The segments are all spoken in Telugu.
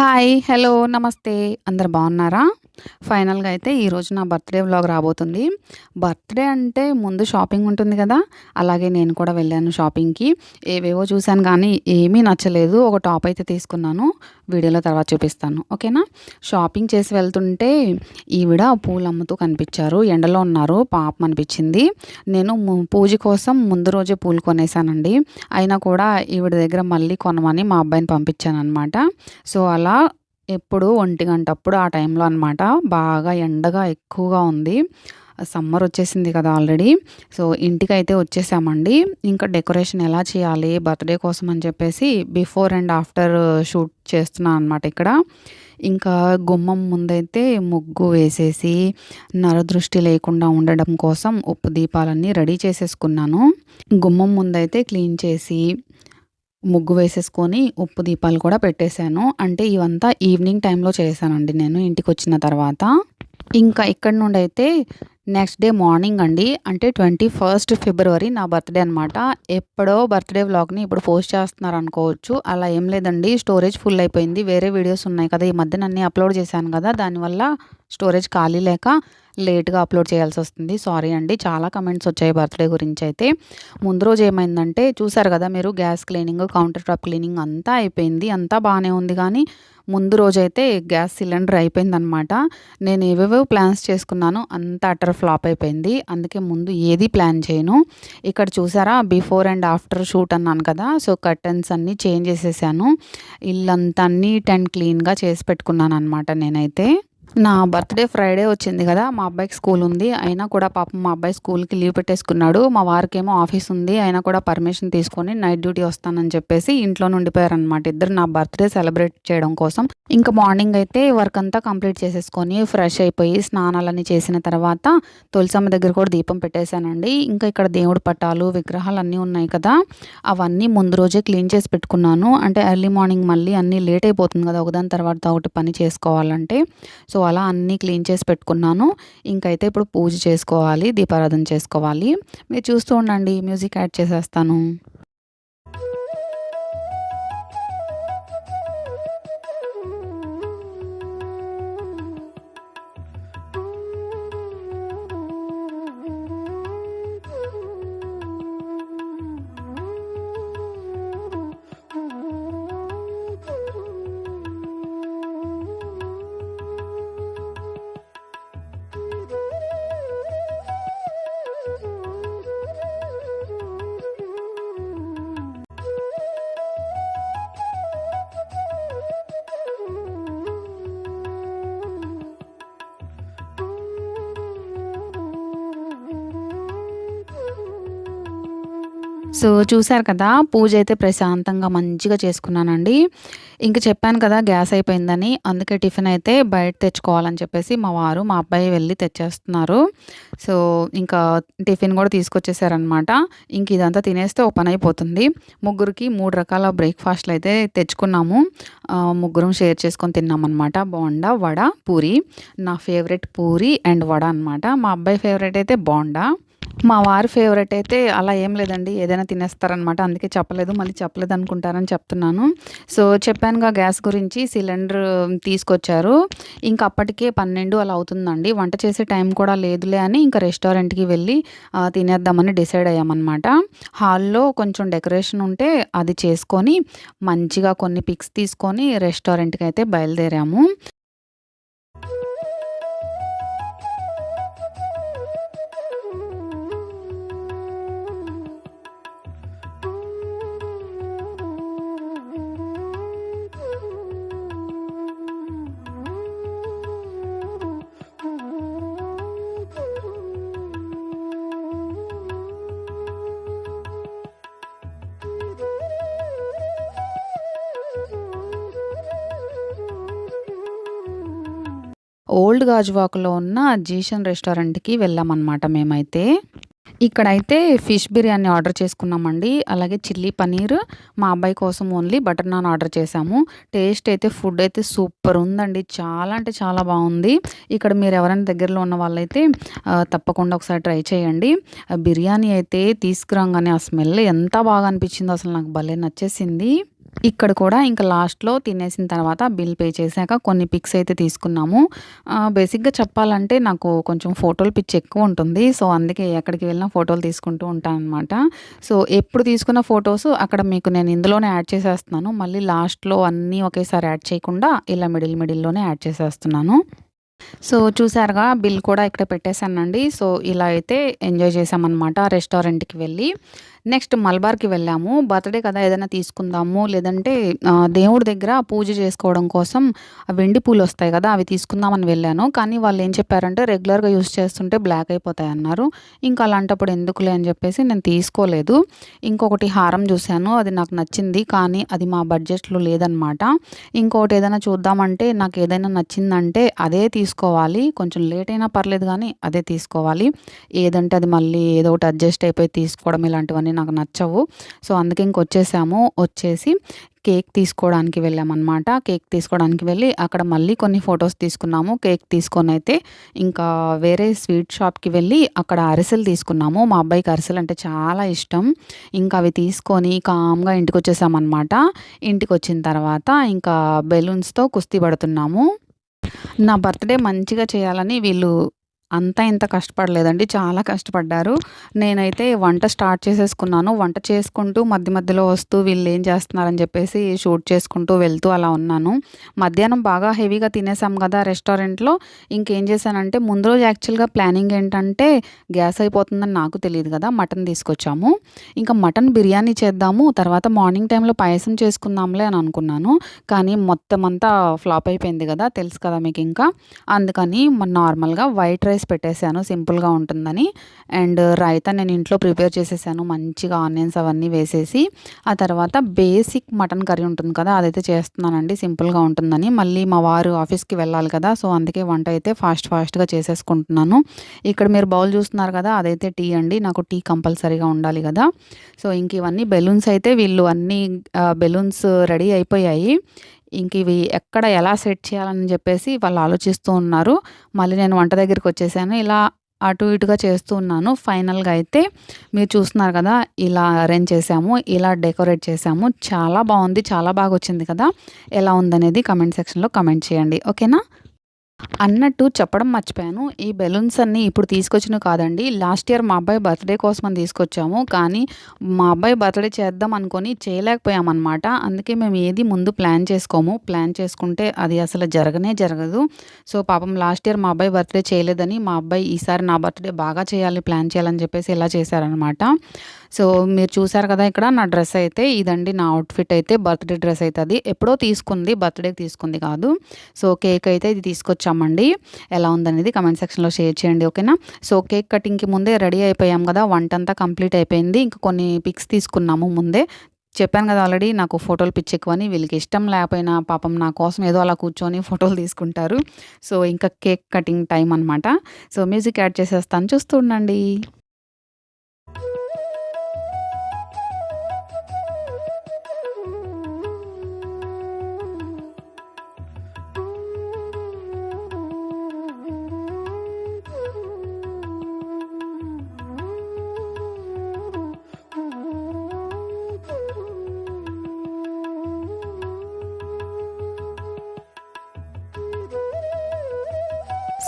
హాయ్ హలో నమస్తే. అందరు బాగున్నారా? ఫైనల్గా అయితే ఈరోజు నా బర్త్డే వ్లాగ్ రాబోతుంది. బర్త్డే అంటే ముందు షాపింగ్ ఉంటుంది కదా? అలాగే నేను కూడా వెళ్ళాను షాపింగ్కి. ఏవేవో చూశాను కానీ ఏమీ నచ్చలేదు. ఒక టాప్ అయితే తీసుకున్నాను. వీడియోలో తర్వాత చూపిస్తాను. ఓకేనా? షాపింగ్ చేసి వెళ్తుంటే ఈవిడ పూలు అమ్ముతూ కనిపించారు. ఎండలో ఉన్నారు. పాపం అనిపించింది. నేను పూజ కోసం ముందు రోజే పూలు కొనేసానండి. అయినా కూడా ఈవిడ దగ్గర మళ్ళీ కొనమని మా అబ్బాయిని పంపించాను అనమాట సో అలా ఎప్పుడు ఒంటి గంటప్పుడు ఆ టైంలో అనమాట బాగా ఎండగా ఎక్కువగా ఉంది. సమ్మర్ వచ్చేసింది కదా ఆల్రెడీ. సో ఇంటికి అయితే వచ్చేసామండి. ఇంకా డెకరేషన్ ఎలా చేయాలి బర్త్డే కోసం అని చెప్పేసి బిఫోర్ అండ్ ఆఫ్టర్ షూట్ చేస్తున్నాను అనమాట ఇక్కడ. ఇంకా గుమ్మం ముందైతే ముగ్గు వేసేసి నరదృష్టి లేకుండా ఉండడం కోసం ఉప్పు దీపాలన్నీ రెడీ చేసేసుకున్నాను. గుమ్మం ముందైతే క్లీన్ చేసి ముగ్గు వేసేసుకొని ఉప్పు దీపాలు కూడా పెట్టేశాను. అంటే ఇవంతా ఈవినింగ్ టైంలో చేశానండి నేను ఇంటికి వచ్చిన తర్వాత. ఇంకా ఇక్కడ నుండి అయితే నెక్స్ట్ డే మార్నింగ్ అండి. అంటే ట్వంటీ ఫస్ట్ ఫిబ్రవరి నా బర్త్డే అనమాట ఎప్పుడో బర్త్డే వ్లాగ్ని ఇప్పుడు పోస్ట్ చేస్తున్నారు అనుకోవచ్చు. అలా ఏం లేదండి. స్టోరేజ్ ఫుల్ అయిపోయింది. వేరే వీడియోస్ ఉన్నాయి కదా. ఈ మధ్య నన్ను అప్లోడ్ చేశాను కదా. దానివల్ల స్టోరేజ్ ఖాళీ లేక లేట్గా అప్లోడ్ చేయాల్సి వస్తుంది. సారీ అండి. చాలా కమెంట్స్ వచ్చాయి బర్త్డే గురించి అయితే. ముందు రోజు ఏమైందంటే చూసారు కదా మీరు gas cleaning counter top cleaning అంతా అయిపోయింది. అంతా బాగానే ఉంది కానీ ముందు రోజైతే గ్యాస్ సిలిండర్ అయిపోయిందనమాట నేను ఏవేవో ప్లాన్స్ చేసుకున్నాను అంత అటర్ ఫ్లాప్ అయిపోయింది. అందుకే ముందు ఏది ప్లాన్ చేయను. ఇక్కడ చూసారా బిఫోర్ అండ్ ఆఫ్టర్ షూట్ అన్నాను కదా సో కర్టన్స్ అన్నీ చేంజ్ చేసేసాను. ఇల్లంతా నీట్ అండ్ క్లీన్గా చేసి పెట్టుకున్నాను అనమాట నేనైతే. నా బర్త్డే ఫ్రైడే వచ్చింది కదా మా అబ్బాయికి స్కూల్ ఉంది. అయినా కూడా పాపం మా అబ్బాయి స్కూల్కి లీవ్ పెట్టేసుకున్నాడు. మా వారికేమో ఆఫీస్ ఉంది. అయినా కూడా పర్మిషన్ తీసుకొని నైట్ డ్యూటీ వస్తానని చెప్పేసి ఇంట్లో ఉండిపోయారనమాట ఇద్దరు నా బర్త్డే సెలబ్రేట్ చేయడం కోసం. ఇంకా మార్నింగ్ అయితే వర్క్ అంతా కంప్లీట్ చేసేసుకొని ఫ్రెష్ అయిపోయి స్నానాలన్నీ చేసిన తర్వాత తులసమ్మ దగ్గర కూడా దీపం పెట్టేశానండి. ఇంకా ఇక్కడ దేవుడు పట్టాలు విగ్రహాలు అన్నీ ఉన్నాయి కదా అవన్నీ ముందు రోజే క్లీన్ చేసి పెట్టుకున్నాను. అంటే ఎర్లీ మార్నింగ్ మళ్ళీ అన్నీ లేట్ అయిపోతుంది కదా ఒకదాని తర్వాత ఒకటి పని చేసుకోవాలంటే. సో అలా అన్నీ క్లీన్ చేసి పెట్టుకున్నాను. ఇంకైతే ఇప్పుడు పూజ చేసుకోవాలి దీపారాధన చేసుకోవాలి. మీరు చూస్తూ ఉండండి మ్యూజిక్ యాడ్ చేసేస్తాను. సో చూసారు కదా పూజ అయితే ప్రశాంతంగా మంచిగా చేసుకున్నానండి. ఇంకా చెప్పాను కదా గ్యాస్ అయిపోయిందని అందుకే టిఫిన్ అయితే బయట తెచ్చుకోవాలని చెప్పేసి మా వారు మా అబ్బాయి వెళ్ళి తెచ్చేస్తున్నారు. సో ఇంకా టిఫిన్ కూడా తీసుకొచ్చేసారనమాట ఇంక ఇదంతా తినేస్తే ఓ పని అయిపోతుంది. ముగ్గురికి మూడు రకాల బ్రేక్ఫాస్ట్లు అయితే తెచ్చుకున్నాము. ముగ్గురం షేర్ చేసుకొని తిన్నామన్నమాట. బోండా వడ పూరి. నా ఫేవరెట్ పూరి అండ్ వడ అనమాట మా అబ్బాయి ఫేవరెట్ అయితే బోండా. మా వారి ఫేవరెట్ అయితే అలా ఏం లేదండి ఏదైనా తినేస్తారనమాట అందుకే చెప్పలేదు మళ్ళీ చెప్పలేదు అనుకుంటారని చెప్తున్నాను. సో చెప్పానుగా గ్యాస్ గురించి సిలిండర్ తీసుకొచ్చారు. ఇంకా అప్పటికే పన్నెండు అలా అవుతుందండి. వంట చేసే టైం కూడా లేదులే అని ఇంకా రెస్టారెంట్కి వెళ్ళి తినేద్దామని డిసైడ్ అయ్యామన్నమాట. హాల్లో కొంచెం డెకరేషన్ ఉంటే అది చేసుకొని మంచిగా కొన్ని పిక్స్ తీసుకొని రెస్టారెంట్కి అయితే బయలుదేరాము. ఓల్డ్ గాజువాకలో ఉన్న జీషన్ రెస్టారెంట్కి వెళ్ళామన్నమాట మేమైతే. ఇక్కడైతే ఫిష్ బిర్యానీ ఆర్డర్ చేసుకున్నామండి. అలాగే చిల్లీ పనీర్ మా అబ్బాయి కోసం ఓన్లీ బటర్ నాన్ ఆర్డర్ చేశాము. టేస్ట్ అయితే ఫుడ్ అయితే సూపర్ ఉందండి. చాలా అంటే చాలా బాగుంది. ఇక్కడ మీరు ఎవరైనా దగ్గరలో ఉన్న వాళ్ళైతే తప్పకుండా ఒకసారి ట్రై చేయండి. బిర్యానీ అయితే తీసుకురాగానే ఆ స్మెల్ ఎంత బాగా అనిపించిందో అసలు నాకు భలే నచ్చేసింది. ఇక్కడ కూడా ఇంకా లాస్ట్‌లో తినేసిన తర్వాత బిల్ పే చేశాక కొన్ని పిక్స్ అయితే తీసుకున్నాము. బేసిక్‌గా చెప్పాలంటే నాకు కొంచెం ఫోటోలు పిచ్చి ఎక్కువ ఉంటుంది. సో, అందుకే ఎక్కడికి వెళ్ళినా ఫోటోలు తీసుకుంటూ ఉంటాను అనమాట సో, ఎప్పుడు తీసుకున్న ఫోటోస్ అక్కడ మీకు నేను ఇందులోనే యాడ్ చేసేస్తున్నాను. మళ్ళీ లాస్ట్‌లో అన్నీ ఒకేసారి యాడ్ చేయకుండా ఇలా మిడిల్ మిడిల్‌లోనే యాడ్ చేసేస్తున్నాను. సో, చూసారుగా బిల్ కూడా ఇక్కడ పెట్టేశానండి సో, ఇలా అయితే ఎంజాయ్ చేశామనమాట రెస్టారెంట్‌కి వెళ్ళి. నెక్స్ట్ మలబార్‌కి వెళ్ళాము. బర్త్‌డే కదా! ఏదైనా తీసుకుందాము లేదంటే దేవుడి దగ్గర పూజ చేసుకోవడం కోసం వెండి పూలు వస్తాయి కదా! అవి తీసుకుందామని వెళ్ళాను. కానీ వాళ్ళు ఏం చెప్పారంటే రెగ్యులర్‌గా యూజ్ చేస్తుంటే బ్లాక్ అయిపోతాయి అన్నారు ఇంకా అలాంటప్పుడు ఎందుకులే అని చెప్పేసి నేను తీసుకోలేదు. ఇంకొకటి హారం చూశాను అది నాకు నచ్చింది. కానీ అది మా బడ్జెట్‌లో లేదనమాట. ఇంకొకటి ఏదైనా చూద్దామంటే నాకు ఏదైనా నచ్చిందంటే అదే తీసుకోవాలి. కొంచెం లేట్ అయినా పర్లేదు కానీ అదే తీసుకోవాలి. ఏదంటే అది మళ్ళీ ఏదో ఒకటి అడ్జస్ట్ అయిపోయి తీసుకోవడం ఇలాంటివన్నీ నాకు నచ్చవు. సో, అందుకే ఇంకొచ్చేసాము. వచ్చేసి కేక్ తీసుకోవడానికి వెళ్ళామనమాట. కేక్ తీసుకోవడానికి వెళ్ళి అక్కడ మళ్ళీ కొన్ని ఫొటోస్ తీసుకున్నాము. కేక్ తీసుకొని అయితే ఇంకా వేరే స్వీట్ షాప్‌కి వెళ్ళి అక్కడ అరిసెలు తీసుకున్నాము. మా అబ్బాయికి అరిసెలు అంటే చాలా ఇష్టం. ఇంకా అవి తీసుకొని కామ్‌గా ఇంటికి వచ్చేసామన్నమాట ఇంటికి వచ్చిన తర్వాత ఇంకా బెలూన్స్‌తో కుస్తీ పడుతున్నాము. నా బర్త్‌డే మంచిగా చేయాలని వీళ్ళు అంతా ఇంత కష్టపడలేదండి. చాలా కష్టపడ్డారు. నేనైతే వంట స్టార్ట్ చేసేసుకున్నాను. వంట చేసుకుంటూ మధ్య మధ్యలో వస్తూ వీళ్ళు ఏం చేస్తున్నారని చెప్పేసి షూట్ చేసుకుంటూ వెళ్తూ అలా ఉన్నాను. మధ్యాహ్నం బాగా హెవీగా తినేసాం కదా రెస్టారెంట్‌లో. ఇంకేం చేశానంటే ముందు రోజు యాక్చువల్‌గా ప్లానింగ్ ఏంటంటే గ్యాస్ అయిపోతుందని నాకు తెలియదు కదా! మటన్ తీసుకొచ్చాము. ఇంకా మటన్ బిర్యానీ చేద్దాము. తర్వాత మార్నింగ్ టైంలో పాయసం చేసుకుందాంలే అని అనుకున్నాను. కానీ మొత్తం అంతా ఫ్లాప్ అయిపోయింది కదా! తెలుసు కదా మీకు ఇంకా అందుకని నార్మల్‌గా వైట్ రైస్ పెట్టేశాను సింపుల్‌గా ఉంటుందని. అండ్ రైతా నేను ఇంట్లో ప్రిపేర్ చేసేసాను. మంచిగా ఆనియన్స్ అవన్నీ వేసేసి. ఆ తర్వాత బేసిక్ మటన్ కర్రీ ఉంటుంది కదా! అదైతే చేస్తున్నానండి సింపుల్‌గా ఉంటుందని. మళ్ళీ మా వారు ఆఫీస్‌కి వెళ్ళాలి కదా! సో, అందుకే వంట అయితే ఫాస్ట్ ఫాస్ట్‌గా చేసేసుకుంటున్నాను. ఇక్కడ మీరు బౌల్ చూస్తున్నారు కదా! అదైతే టీ అండి. నాకు టీ కంపల్సరీగా ఉండాలి కదా! సో, ఇంక ఇవన్నీ బెలూన్స్ అయితే వీళ్ళు అన్నీ బెలూన్స్ రెడీ అయిపోయాయి. ఇంక ఇవి ఎక్కడ ఎలా సెట్ చేయాలని చెప్పేసి వాళ్ళు ఆలోచిస్తూ ఉన్నారు. మళ్ళీ నేను వంట దగ్గరికి వచ్చేసాను ఇలా అటు ఇటుగా చేస్తూ ఉన్నాను. ఫైనల్‌గా అయితే మీరు చూస్తున్నారు కదా! ఇలా అరేంజ్ చేసాము. ఇలా డెకరేట్ చేసాము. చాలా బాగుంది చాలా బాగా వచ్చింది కదా! ఎలా ఉందనేది కమెంట్ సెక్షన్‌లో కమెంట్ చేయండి. ఓకేనా? అన్నట్టు చెప్పడం మర్చిపోయాను. ఈ బెలూన్స్ అన్నీ ఇప్పుడు తీసుకొచ్చినవి కాదండి. లాస్ట్ ఇయర్ మా అబ్బాయి బర్త్‌డే కోసమని తీసుకొచ్చాము. కానీ మా అబ్బాయి బర్త్‌డే చేద్దాం అనుకొని చేయలేకపోయామన్నమాట అందుకే మేము ఏది ముందు ప్లాన్ చేసుకోము. ప్లాన్ చేసుకుంటే అది అసలు జరగనే జరగదు. సో, పాపం లాస్ట్ ఇయర్ మా అబ్బాయి బర్త్‌డే చేయలేదని మా అబ్బాయి ఈసారి నా బర్త్‌డే బాగా చేయాలి ప్లాన్ చేయాలని చెప్పేసి ఇలా చేశారనమాట. సో, మీరు చూసారు కదా! ఇక్కడ నా డ్రెస్ అయితే ఇదండి నా అవుట్‌ఫిట్ అయితే బర్త్‌డే డ్రెస్ అయితే అది. ఎప్పుడో తీసుకుంది. బర్త్‌డేకి తీసుకుంది కాదు. సో, కేక్ అయితే ఇది తీసుకొచ్చామండి. ఎలా ఉందనేది కమెంట్ సెక్షన్‌లో షేర్ చేయండి. ఓకేనా? సో, కేక్ కటింగ్‌కి ముందే రెడీ అయిపోయాం కదా! వంట అంతా కంప్లీట్ అయిపోయింది. ఇంకా కొన్ని పిక్స్ తీసుకున్నాము ముందే. చెప్పాను కదా! ఆల్రెడీ నాకు ఫోటోలు పిచ్చి ఎక్కువని. వీళ్ళకి ఇష్టం లేకపోయినా పాపం నా కోసం ఏదో అలా కూర్చొని ఫోటోలు తీసుకుంటారు. సో, ఇంకా కేక్ కటింగ్ టైం అనమాట. సో, మ్యూజిక్ యాడ్ చేసేస్తాను చూస్తూ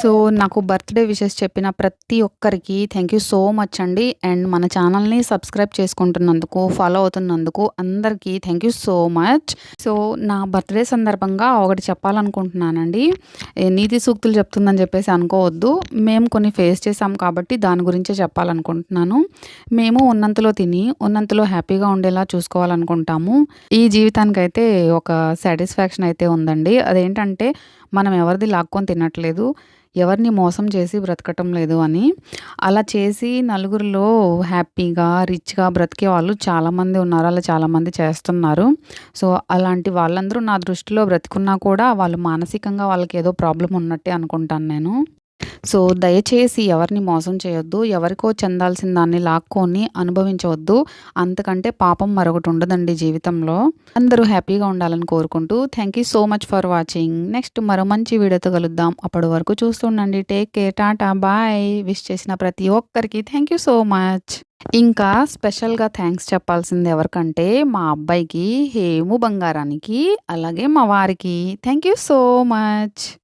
సో, నాకు బర్త్‌డే విషెస్ చెప్పిన ప్రతి ఒక్కరికి థ్యాంక్ యూ సో మచ్ అండి. అండ్ మన ఛానల్‌ని సబ్స్క్రైబ్ చేసుకుంటున్నందుకు, ఫాలో అవుతున్నందుకు అందరికీ thank you so much. So, నా బర్త్‌డే సందర్భంగా ఒకటి చెప్పాలనుకుంటున్నానండి. నీతి సూక్తులు చెప్తుందని చెప్పేసి అనుకోవద్దు. మేము కొన్ని ఫేస్ చేసాం కాబట్టి దాని గురించే చెప్పాలనుకుంటున్నాను. మేము ఉన్నంతలో తిని, ఉన్నంతలో హ్యాపీగా ఉండేలా చూసుకోవాలనుకుంటాము. ఈ జీవితానికైతే ఒక సాటిస్ఫాక్షన్ అయితే ఉందండి. అదేంటంటే మనం ఎవరిది లాక్కొని తినట్లేదు. ఎవరిని మోసం చేసి బ్రతకటం లేదు అని. అలా చేసి నలుగురిలో హ్యాపీగా, రిచ్‌గా బ్రతికే వాళ్ళు చాలామంది ఉన్నారు. అలా చాలామంది చేస్తున్నారు. సో, అలాంటి వాళ్ళందరూ నా దృష్టిలో బ్రతికున్నా కూడా వాళ్ళు మానసికంగా వాళ్ళకి ఏదో ప్రాబ్లం ఉన్నట్టే అనుకుంటాను నేను. సో, దయచేసి ఎవరిని మోసం చేయొద్దు. ఎవరికో చెందాల్సిన దాన్ని లాక్కొని అనుభవించవద్దు. అంతకంటే పాపం మరొకటి ఉండదండి జీవితంలో. అందరూ హ్యాపీగా ఉండాలని కోరుకుంటూ thank you so much for watching. Next మరో మంచి వీడియోతో కలుద్దాం. అప్పటి వరకు చూస్తుండండి take care. Tata. Bye. Wish చేసిన ప్రతి ఒక్కరికి థ్యాంక్ యూ సో మచ్. ఇంకా స్పెషల్‌గా థ్యాంక్స్ చెప్పాల్సింది ఎవరికంటే మా అబ్బాయికి, హేము బంగారానికి, అలాగే మా వారికి. Thank you so much.